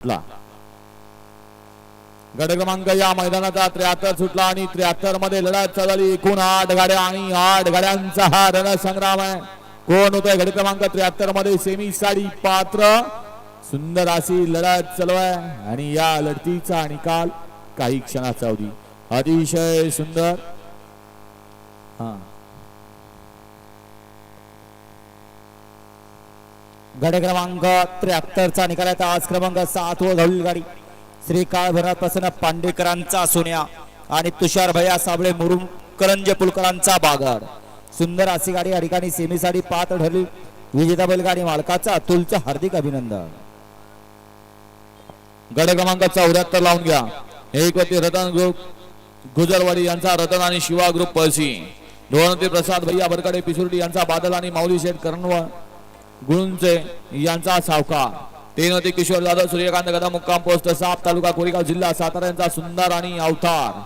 सुटला. गड क्रमांक या मैदानाचा त्र्याहत्तर सुटला आणि त्र्याहत्तरमध्ये लढत चालली. एकूण आठ गाड्या आणि आठ गाड्यांचा हा रणसंग्राम आहे. कोण होतोय गड क्रमांक त्र्याहत्तरमध्ये सेमी साडी पात्र. सुंदर अशी लढत चालू आहे. आणि या लढतीचा निकाल काही क्षणाचा अवधी अतिशय सुंदर. हा. गड क्रमांक त्र्याहत्तरचा निकाल आहे आज क्रमांक सात व धवली गाडी श्री काळभरात प्रसन्न पांडेकरांचा सोन्या आणि तुषार भैया साबळे मुरुम करंज पुलकरांचा बागर सुंदर अशी गाडी या ठिकाणी सेमीसाठी पात्र ठरली विजेता बैलगाडी मालकाचा अतुलचं हार्दिक अभिनंदन. गड क्रमांक चौऱ्याहत्तर लावून घ्या. एक रतन ग्रुप गुजरवाडी यांचा रतन आणि शिवा ग्रुप पळशी. दोन होते प्रसाद भैया बरकडे पिसुर्डी यांचा बादल आणि माऊली शेठ करणवळ गुळुंजे यांचा सावकार. तीन होते किशोर जाधव सूर्यकांत गदा मुक्काम पोस्ट साप तालुका कोरेगाव जिल्हा सातारा यांचा सुंदर आणि अवतार.